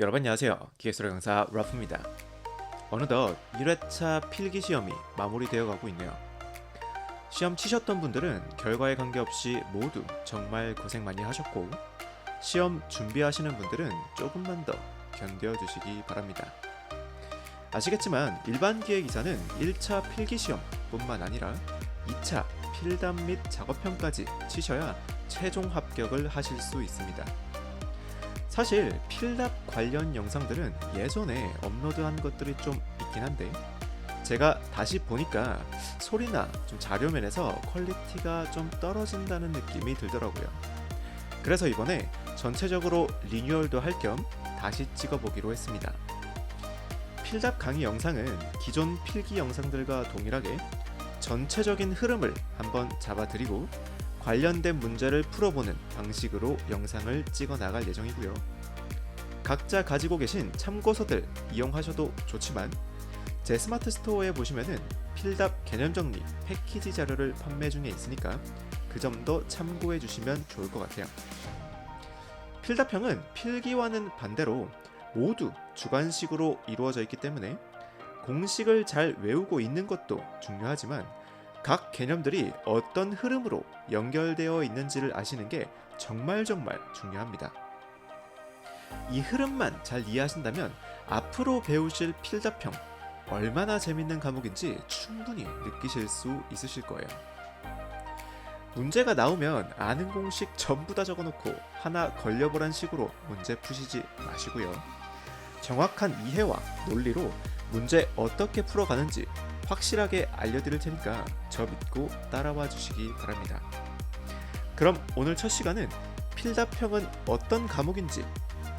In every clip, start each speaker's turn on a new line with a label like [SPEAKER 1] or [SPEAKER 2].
[SPEAKER 1] 여러분 안녕하세요. 기계수로 강사 라프입니다. 어느덧 1회차 필기 시험이 마무리되어 가고 있네요. 시험 치셨던 분들은 결과에 관계없이 모두 정말 고생 많이 하셨고 시험 준비하시는 분들은 조금만 더 견뎌 주시기 바랍니다. 아시겠지만 일반 기획 이사는 1차 필기 시험뿐만 아니라 2차 필담 및 작업평까지 치셔야 최종 합격을 하실 수 있습니다. 사실 필답 관련 영상들은 예전에 업로드한 것들이 좀 있긴 한데 제가 다시 보니까 소리나 좀 자료면에서 퀄리티가 좀 떨어진다는 느낌이 들더라고요. 그래서 이번에 전체적으로 리뉴얼도 할 겸 다시 찍어보기로 했습니다. 필답 강의 영상은 기존 필기 영상들과 동일하게 전체적인 흐름을 한번 잡아드리고 관련된 문제를 풀어보는 방식으로 영상을 찍어 나갈 예정이고요. 각자 가지고 계신 참고서들 이용하셔도 좋지만 제 스마트 스토어에 보시면은 필답 개념 정리 패키지 자료를 판매 중에 있으니까 그 점도 참고해 주시면 좋을 것 같아요. 필답형은 필기와는 반대로 모두 주관식으로 이루어져 있기 때문에 공식을 잘 외우고 있는 것도 중요하지만 각 개념들이 어떤 흐름으로 연결되어 있는지를 아시는 게 정말 정말 중요합니다. 이 흐름만 잘 이해하신다면 앞으로 배우실 필답형 얼마나 재밌는 과목인지 충분히 느끼실 수 있으실 거예요. 문제가 나오면 아는 공식 전부 다 적어놓고 하나 걸려보란 식으로 문제 푸시지 마시고요. 정확한 이해와 논리로 문제 어떻게 풀어가는지 확실하게 알려드릴 테니까 저 믿고 따라와 주시기 바랍니다. 그럼 오늘 첫 시간은 필답형은 어떤 과목인지,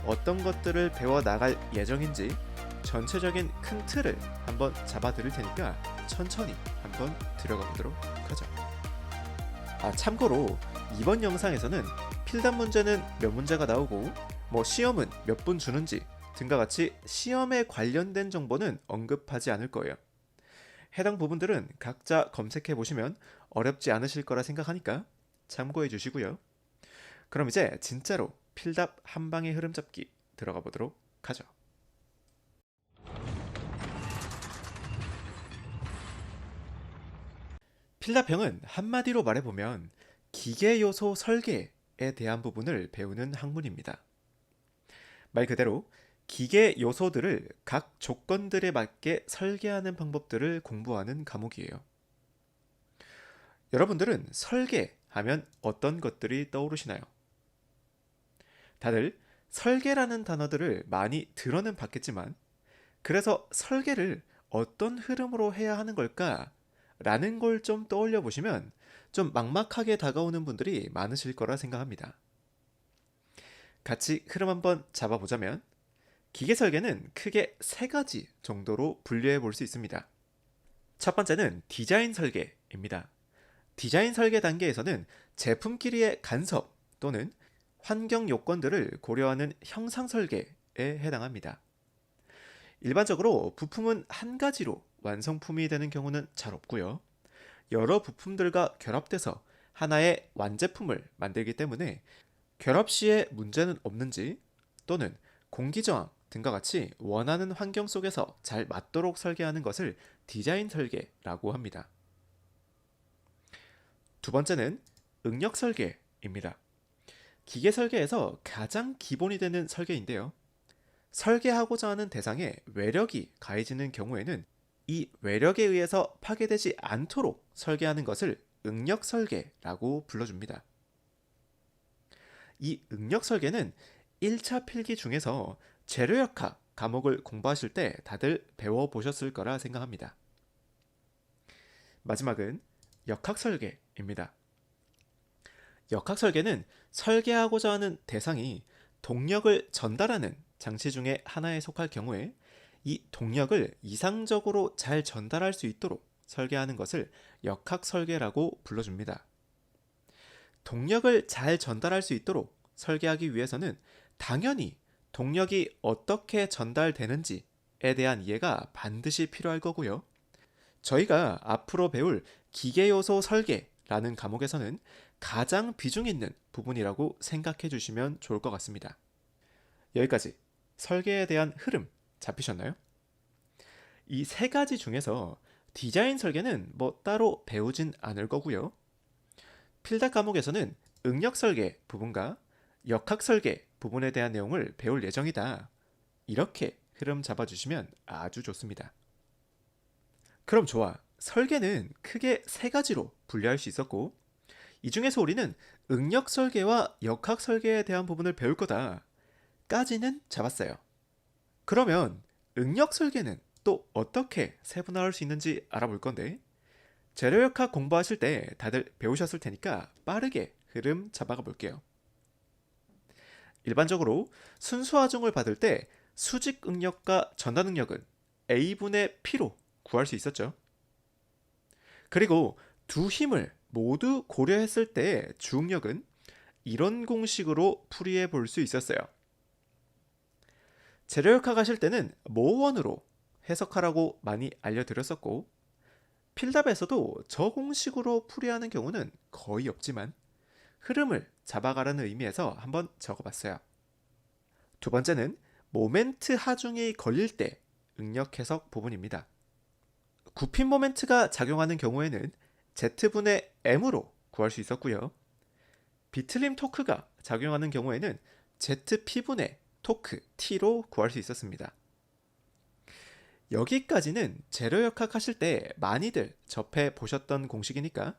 [SPEAKER 1] 어떤 것들을 배워 나갈 예정인지 전체적인 큰 틀을 한번 잡아 드릴 테니까 천천히 한번 들어가 보도록 하죠. 아, 참고로 이번 영상에서는 필답 문제는 몇 문제가 나오고 뭐 시험은 몇 분 주는지 등과 같이 시험에 관련된 정보는 언급하지 않을 거예요. 해당 부분들은 각자 검색해 보시면 어렵지 않으실 거라 생각하니까 참고해 주시고요. 그럼 이제 진짜로 필답 한 방의 흐름 잡기 들어가 보도록 하죠. 필답형은 한마디로 말해보면 기계 요소 설계에 대한 부분을 배우는 학문입니다. 말 그대로 기계 요소들을 각 조건들에 맞게 설계하는 방법들을 공부하는 과목이에요. 여러분들은 설계 하면 어떤 것들이 떠오르시나요? 다들 설계라는 단어들을 많이 들어는 봤겠지만, 그래서 설계를 어떤 흐름으로 해야 하는 걸까? 라는 걸 좀 떠올려 보시면 좀 막막하게 다가오는 분들이 많으실 거라 생각합니다. 같이 흐름 한번 잡아보자면, 기계 설계는 크게 세 가지 정도로 분류해 볼 수 있습니다. 첫 번째는 디자인 설계입니다. 디자인 설계 단계에서는 제품끼리의 간섭 또는 환경 요건들을 고려하는 형상 설계에 해당합니다. 일반적으로 부품은 한 가지로 완성품이 되는 경우는 잘 없고요. 여러 부품들과 결합돼서 하나의 완제품을 만들기 때문에 결합 시에 문제는 없는지 또는 공기 저항 등과 같이 원하는 환경 속에서 잘 맞도록 설계하는 것을 디자인 설계라고 합니다. 두 번째는 응력 설계입니다. 기계 설계에서 가장 기본이 되는 설계인데요. 설계하고자 하는 대상에 외력이 가해지는 경우에는 이 외력에 의해서 파괴되지 않도록 설계하는 것을 응력 설계라고 불러줍니다. 이 응력 설계는 1차 필기 중에서 재료역학 과목을 공부하실 때 다들 배워보셨을 거라 생각합니다. 마지막은 역학 설계입니다. 역학 설계는 설계하고자 하는 대상이 동력을 전달하는 장치 중에 하나에 속할 경우에 이 동력을 이상적으로 잘 전달할 수 있도록 설계하는 것을 역학 설계라고 불러줍니다. 동력을 잘 전달할 수 있도록 설계하기 위해서는 당연히 동력이 어떻게 전달되는지에 대한 이해가 반드시 필요할 거고요. 저희가 앞으로 배울 기계 요소 설계라는 과목에서는 가장 비중 있는 부분이라고 생각해 주시면 좋을 것 같습니다. 여기까지 설계에 대한 흐름 잡히셨나요? 이 세 가지 중에서 디자인 설계는 뭐 따로 배우진 않을 거고요. 필드 과목에서는 응력 설계 부분과 역학 설계 부분에 대한 내용을 배울 예정이다. 이렇게 흐름 잡아주시면 아주 좋습니다. 그럼 좋아. 설계는 크게 세 가지로 분류할 수 있었고, 이 중에서 우리는 응력 설계와 역학 설계에 대한 부분을 배울 거다. 까지는 잡았어요. 그러면 응력 설계는 또 어떻게 세분화할 수 있는지 알아볼 건데, 재료역학 공부하실 때 다들 배우셨을 테니까 빠르게 흐름 잡아가 볼게요. 일반적으로 순수하중을 받을 때 수직 응력과 전단 응력은 A분의 P로 구할 수 있었죠. 그리고 두 힘을 모두 고려했을 때 주응력은 이런 공식으로 풀이해 볼 수 있었어요. 재료역학 하실 때는 모원으로 해석하라고 많이 알려드렸었고 필답에서도 저 공식으로 풀이하는 경우는 거의 없지만 흐름을 잡아가라는 의미에서 한번 적어봤어요. 두 번째는 모멘트 하중이 걸릴 때 응력 해석 부분입니다. 굽힌 모멘트가 작용하는 경우에는 Z분의 M으로 구할 수 있었고요. 비틀림 토크가 작용하는 경우에는 ZP분의 토크 T로 구할 수 있었습니다. 여기까지는 재료역학 하실 때 많이들 접해 보셨던 공식이니까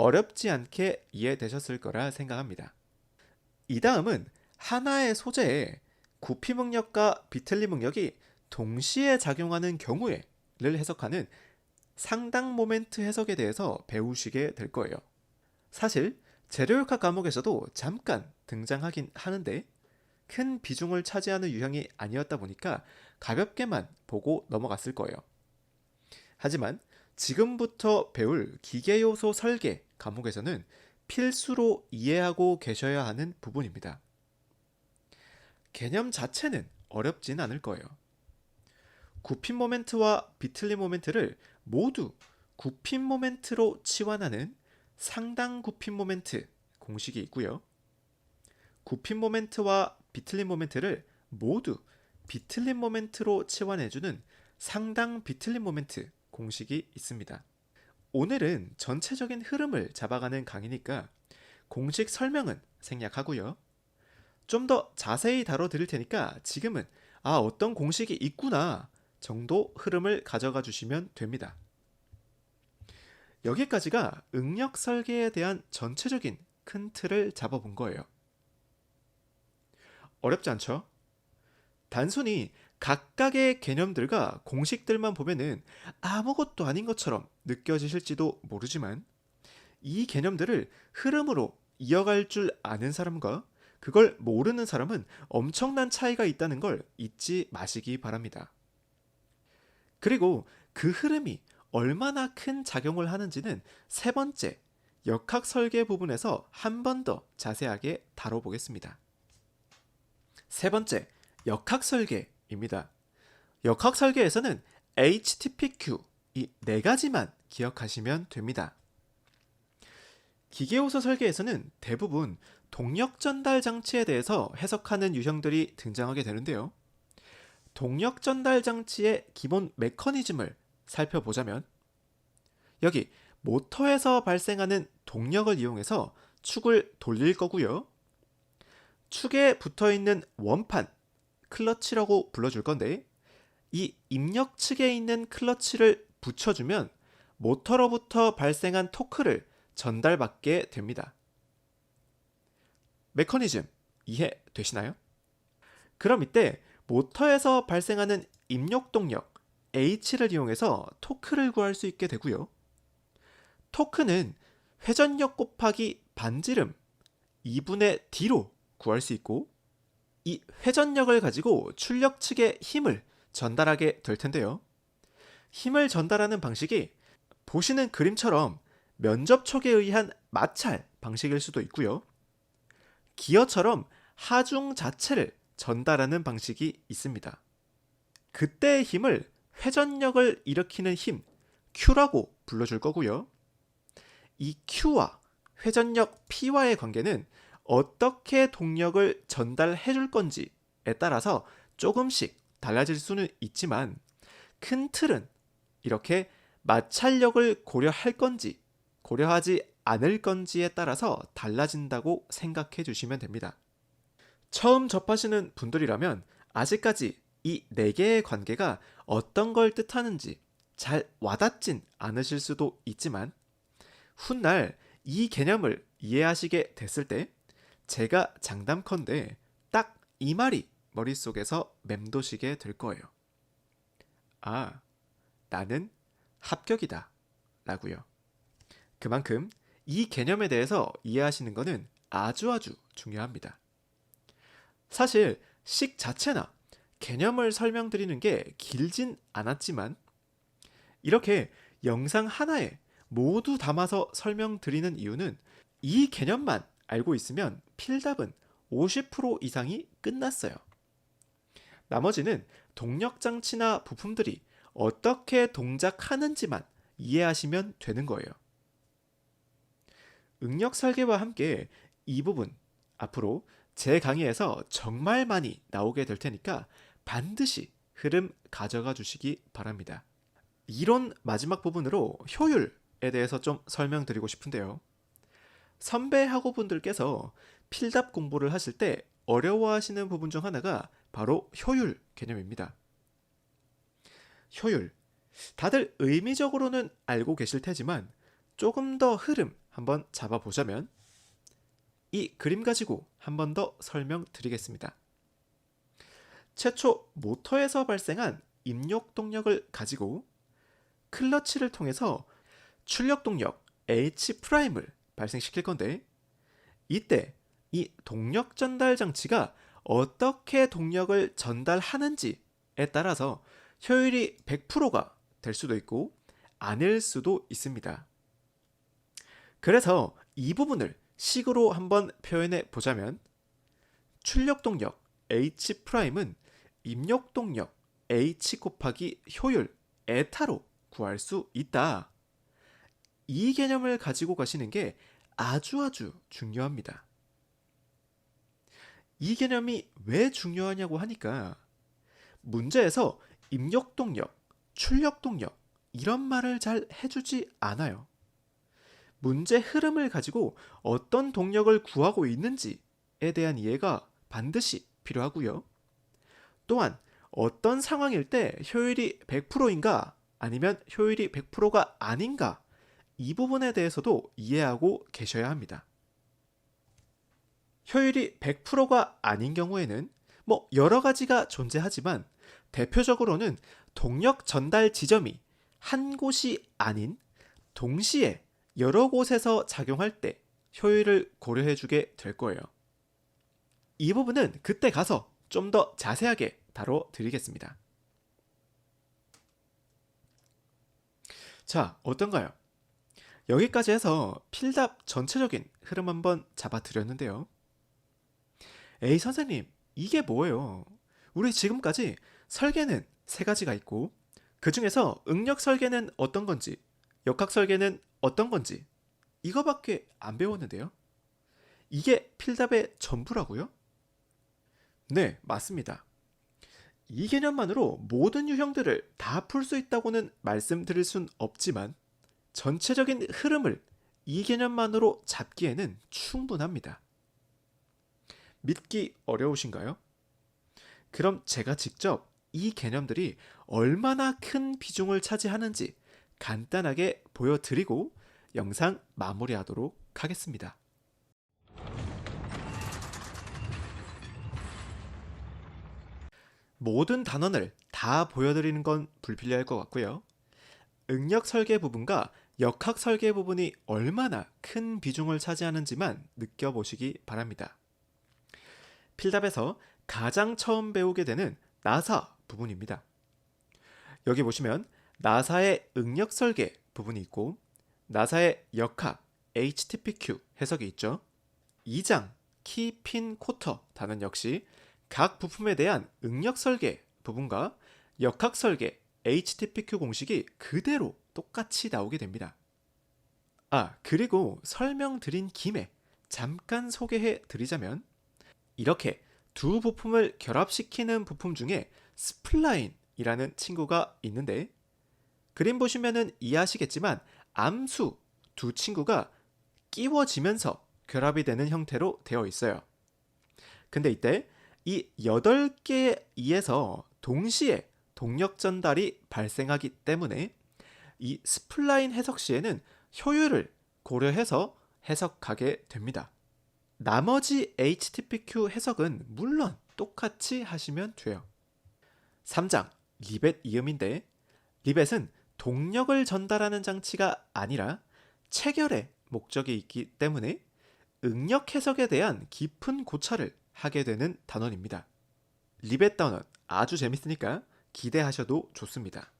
[SPEAKER 1] 어렵지 않게 이해되셨을 거라 생각합니다. 이 다음은 하나의 소재에 구피 응력과 비틀림 응력이 동시에 작용하는 경우에를 해석하는 상당 모멘트 해석에 대해서 배우시게 될 거예요. 사실 재료역학 과목에서도 잠깐 등장하긴 하는데 큰 비중을 차지하는 유형이 아니었다 보니까 가볍게만 보고 넘어갔을 거예요. 하지만 지금부터 배울 기계 요소 설계 과목에서는 필수로 이해하고 계셔야 하는 부분입니다. 개념 자체는 어렵진 않을 거예요. 굽힌 모멘트와 비틀림 모멘트를 모두 굽힌 모멘트로 치환하는 상당 굽힌 모멘트 공식이 있고요. 굽힌 모멘트와 비틀림 모멘트를 모두 비틀림 모멘트로 치환해주는 상당 비틀림 모멘트 공식이 있습니다. 오늘은 전체적인 흐름을 잡아가는 강의니까 공식 설명은 생략하고요. 좀 더 자세히 다뤄드릴 테니까 지금은 아, 어떤 공식이 있구나 정도 흐름을 가져가 주시면 됩니다. 여기까지가 응력 설계에 대한 전체적인 큰 틀을 잡아본 거예요. 어렵지 않죠? 단순히 각각의 개념들과 공식들만 보면은 아무것도 아닌 것처럼 느껴지실지도 모르지만 이 개념들을 흐름으로 이어갈 줄 아는 사람과 그걸 모르는 사람은 엄청난 차이가 있다는 걸 잊지 마시기 바랍니다. 그리고 그 흐름이 얼마나 큰 작용을 하는지는 세 번째 역학 설계 부분에서 한 번 더 자세하게 다뤄보겠습니다. 세 번째, 역학 설계 입니다. 역학 설계에서는 HTPQ 이 네 가지만 기억하시면 됩니다. 기계호소 설계에서는 대부분 동력 전달 장치에 대해서 해석하는 유형들이 등장하게 되는데요. 동력 전달 장치의 기본 메커니즘을 살펴보자면 여기 모터에서 발생하는 동력을 이용해서 축을 돌릴 거고요. 축에 붙어 있는 원판, 클러치라고 불러줄 건데 이 입력 측에 있는 클러치를 붙여주면 모터로부터 발생한 토크를 전달받게 됩니다. 메커니즘 이해되시나요? 그럼 이때 모터에서 발생하는 입력 동력 H를 이용해서 토크를 구할 수 있게 되고요. 토크는 회전력 곱하기 반지름 2분의 D로 구할 수 있고 이 회전력을 가지고 출력 측에 힘을 전달하게 될 텐데요. 힘을 전달하는 방식이 보시는 그림처럼 면접촉에 의한 마찰 방식일 수도 있고요. 기어처럼 하중 자체를 전달하는 방식이 있습니다. 그때의 힘을 회전력을 일으키는 힘, Q라고 불러줄 거고요. 이 Q와 회전력 P와의 관계는 어떻게 동력을 전달해 줄 건지에 따라서 조금씩 달라질 수는 있지만 큰 틀은 이렇게 마찰력을 고려할 건지 고려하지 않을 건지에 따라서 달라진다고 생각해 주시면 됩니다. 처음 접하시는 분들이라면 아직까지 이 네 개의 관계가 어떤 걸 뜻하는지 잘 와닿진 않으실 수도 있지만 훗날 이 개념을 이해하시게 됐을 때 제가 장담컨대 딱 이 말이 머릿속에서 맴도시게 될 거예요. 아, 나는 합격이다. 라고요. 그만큼 이 개념에 대해서 이해하시는 것은 아주 아주 중요합니다. 사실 식 자체나 개념을 설명드리는 게 길진 않았지만 이렇게 영상 하나에 모두 담아서 설명드리는 이유는 이 개념만 알고 있으면 필답은 50% 이상이 끝났어요. 나머지는 동력 장치나 부품들이 어떻게 동작하는지만 이해하시면 되는 거예요. 응력 설계와 함께 이 부분 앞으로 제 강의에서 정말 많이 나오게 될 테니까 반드시 흐름 가져가 주시기 바랍니다. 이론 마지막 부분으로 효율에 대해서 좀 설명드리고 싶은데요. 선배 학우분들께서 필답 공부를 하실 때 어려워하시는 부분 중 하나가 바로 효율 개념입니다. 효율. 다들 의미적으로는 알고 계실 테지만 조금 더 흐름 한번 잡아보자면 이 그림 가지고 한 번 더 설명드리겠습니다. 최초 모터에서 발생한 입력 동력을 가지고 클러치를 통해서 출력 동력 H'을 발생시킬 건데 이때 이 동력 전달 장치가 어떻게 동력을 전달하는지에 따라서 효율이 100%가 될 수도 있고 아닐 수도 있습니다. 그래서 이 부분을 식으로 한번 표현해 보자면 출력 동력 H'은 입력 동력 H 곱하기 효율 에타로 구할 수 있다. 이 개념을 가지고 가시는 게 아주 아주 중요합니다. 이 개념이 왜 중요하냐고 하니까 문제에서 입력 동력, 출력 동력 이런 말을 잘 해주지 않아요. 문제 흐름을 가지고 어떤 동력을 구하고 있는지에 대한 이해가 반드시 필요하고요. 또한 어떤 상황일 때 효율이 100%인가 아니면 효율이 100%가 아닌가 이 부분에 대해서도 이해하고 계셔야 합니다. 효율이 100%가 아닌 경우에는 뭐 여러 가지가 존재하지만 대표적으로는 동력 전달 지점이 한 곳이 아닌 동시에 여러 곳에서 작용할 때 효율을 고려해 주게 될 거예요. 이 부분은 그때 가서 좀 더 자세하게 다뤄 드리겠습니다. 자, 어떤가요? 여기까지 해서 필답 전체적인 흐름 한번 잡아 드렸는데요. 에이 선생님, 이게 뭐예요? 우리 지금까지 설계는 세 가지가 있고 그 중에서 응력 설계는 어떤 건지, 역학 설계는 어떤 건지 이거밖에 안 배웠는데요. 이게 필답의 전부라고요? 네, 맞습니다. 이 개념만으로 모든 유형들을 다 풀 수 있다고는 말씀드릴 순 없지만 전체적인 흐름을 이 개념만으로 잡기에는 충분합니다. 믿기 어려우신가요? 그럼 제가 직접 이 개념들이 얼마나 큰 비중을 차지하는지 간단하게 보여드리고 영상 마무리하도록 하겠습니다. 모든 단원을 다 보여드리는 건 불필요할 것 같고요. 응력 설계 부분과 역학 설계 부분이 얼마나 큰 비중을 차지하는지만 느껴보시기 바랍니다. 필답에서 가장 처음 배우게 되는 나사 부분입니다. 여기 보시면 나사의 응력 설계 부분이 있고 나사의 역학 HTPQ 해석이 있죠. 2장 키, 핀, 코터 단원 역시 각 부품에 대한 응력 설계 부분과 역학 설계 HTPQ 공식이 그대로 똑같이 나오게 됩니다. 아, 그리고 설명드린 김에 잠깐 소개해 드리자면 이렇게 두 부품을 결합시키는 부품 중에 스플라인이라는 친구가 있는데 그림 보시면은 이해하시겠지만 암수 두 친구가 끼워지면서 결합이 되는 형태로 되어 있어요. 근데 이때 이 8개의 이에서 동시에 동력 전달이 발생하기 때문에 이 스플라인 해석 시에는 효율을 고려해서 해석하게 됩니다. 나머지 HTPQ 해석은 물론 똑같이 하시면 돼요. 3장 리벳 이음인데 리벳은 동력을 전달하는 장치가 아니라 체결의 목적이 있기 때문에 응력 해석에 대한 깊은 고찰을 하게 되는 단원입니다. 리벳 단원 아주 재밌으니까 기대하셔도 좋습니다.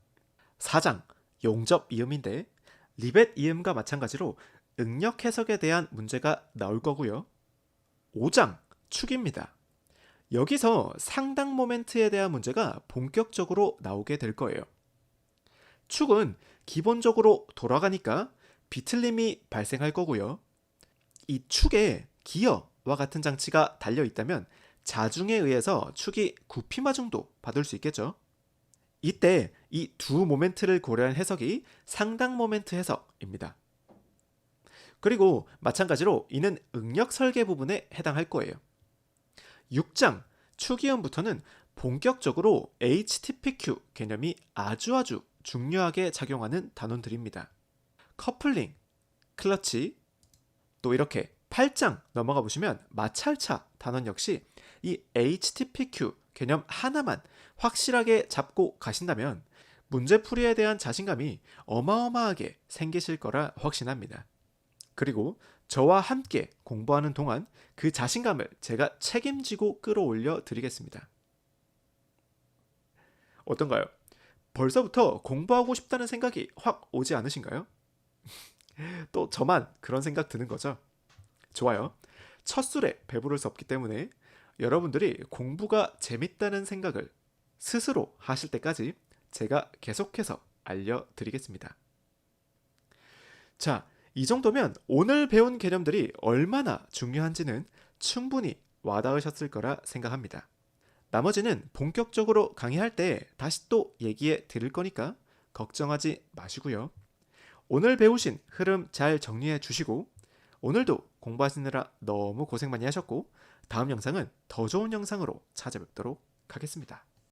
[SPEAKER 1] 4장 용접 이음인데 리벳 이음과 마찬가지로 응력 해석에 대한 문제가 나올 거고요. 5장 축입니다. 여기서 상당 모멘트에 대한 문제가 본격적으로 나오게 될 거예요. 축은 기본적으로 돌아가니까 비틀림이 발생할 거고요. 이 축에 기어와 같은 장치가 달려 있다면 자중에 의해서 축이 굽히마중도 받을 수 있겠죠. 이때 이 두 모멘트를 고려한 해석이 상당 모멘트 해석입니다. 그리고 마찬가지로 이는 응력 설계 부분에 해당할 거예요. 6장 추기음부터는 본격적으로 HTPQ 개념이 아주 아주 중요하게 작용하는 단원들입니다. 커플링, 클러치, 또 이렇게 8장 넘어가 보시면 마찰차 단원 역시 이 HTPQ 개념 하나만 확실하게 잡고 가신다면 문제풀이에 대한 자신감이 어마어마하게 생기실 거라 확신합니다. 그리고 저와 함께 공부하는 동안 그 자신감을 제가 책임지고 끌어올려 드리겠습니다. 어떤가요? 벌써부터 공부하고 싶다는 생각이 확 오지 않으신가요? 또 저만 그런 생각 드는 거죠? 좋아요. 첫 술에 배부를 수 없기 때문에 여러분들이 공부가 재밌다는 생각을 스스로 하실 때까지 제가 계속해서 알려드리겠습니다. 자, 이 정도면 오늘 배운 개념들이 얼마나 중요한지는 충분히 와닿으셨을 거라 생각합니다. 나머지는 본격적으로 강의할 때 다시 또 얘기해 드릴 거니까 걱정하지 마시고요. 오늘 배우신 흐름 잘 정리해 주시고 오늘도 공부하시느라 너무 고생 많이 하셨고 다음 영상은 더 좋은 영상으로 찾아뵙도록 하겠습니다.